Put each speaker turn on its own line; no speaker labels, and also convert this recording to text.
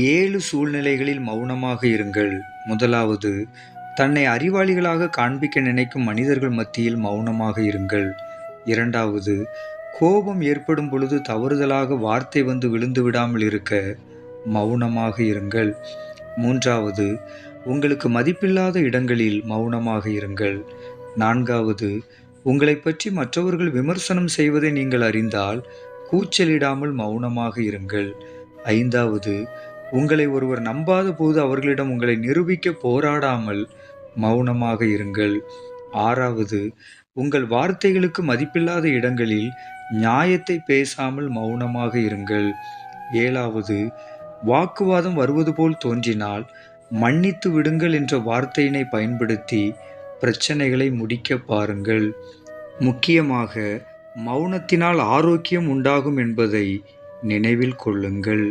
ஏழு சூழ்நிலைகளில் மௌனமாக இருங்கள். முதலாவது தன்னை அறிவாளிகளாக காண்பிக்க நினைக்கும் மனிதர்கள் மத்தியில் மௌனமாக இருங்கள். இரண்டாவது கோபம் ஏற்படும் பொழுது தவறுதலாக வார்த்தை வந்து விழுந்து விடாமல் இருக்க மௌனமாக இருங்கள். மூன்றாவது உங்களுக்கு மதிப்பில்லாத இடங்களில் மௌனமாக இருங்கள். நான்காவது உங்களை பற்றி மற்றவர்கள் விமர்சனம் செய்வதை நீங்கள் அறிந்தால் கூச்சலிடாமல் மௌனமாக இருங்கள். ஐந்தாவது உங்களை ஒருவர் நம்பாத போது அவர்களிடம் உங்களை நிரூபிக்க போராடாமல் மௌனமாக இருங்கள். ஆறாவது உங்கள் வார்த்தைகளுக்கு மதிப்பில்லாத இடங்களில் நியாயத்தை பேசாமல் மௌனமாக இருங்கள். ஏழாவது வாக்குவாதம் வருவது போல் தோன்றினால் மன்னித்து விடுங்கள் என்ற வார்த்தையினை பயன்படுத்தி பிரச்சனைகளை முடிக்க பாருங்கள். முக்கியமாக மௌனத்தினால் ஆரோக்கியம் உண்டாகும் என்பதை நினைவில் கொள்ளுங்கள்.